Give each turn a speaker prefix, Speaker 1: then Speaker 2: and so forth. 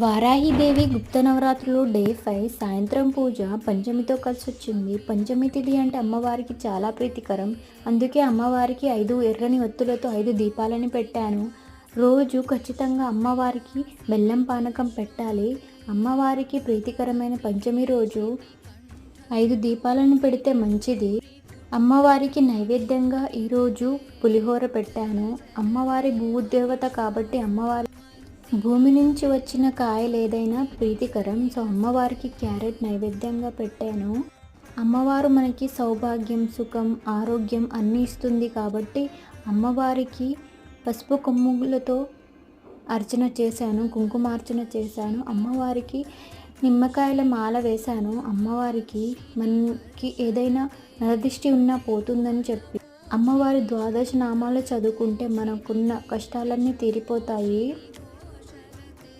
Speaker 1: వారాహిదేవి గుప్త నవరాత్రులు day five సాయంత్రం పూజ పంచమితో కలిసి వచ్చింది. పంచమి తిథి అంటే అమ్మవారికి చాలా ప్రీతికరం. అందుకే అమ్మవారికి ఐదు ఎర్రని ఒత్తులతో ఐదు దీపాలని పెట్టాను. రోజు ఖచ్చితంగా అమ్మవారికి బెల్లం పానకం పెట్టాలి. అమ్మవారికి ప్రీతికరమైన పంచమి రోజు ఐదు దీపాలను పెడితే మంచిది. అమ్మవారికి నైవేద్యంగా ఈరోజు పులిహోర పెట్టాను. అమ్మవారి భూదేవత కాబట్టి అమ్మవారి భూమి నుంచి వచ్చిన కాయలు ఏదైనా ప్రీతికరం. సో అమ్మవారికి క్యారెట్ నైవేద్యంగా పెట్టాను. అమ్మవారు మనకి సౌభాగ్యం సుఖం ఆరోగ్యం అన్నీ ఇస్తుంది కాబట్టి అమ్మవారికి పసుపు కొమ్ములతో అర్చన చేశాను కుంకుమార్చన చేశాను. అమ్మవారికి నిమ్మకాయల మాల వేశాను. అమ్మవారికి మనకి ఏదైనా నరదిష్టి ఉన్నా పోతుందని చెప్పి. అమ్మవారి ద్వాదశ నామాలు చదువుకుంటే మనకున్న కష్టాలన్నీ తీరిపోతాయి.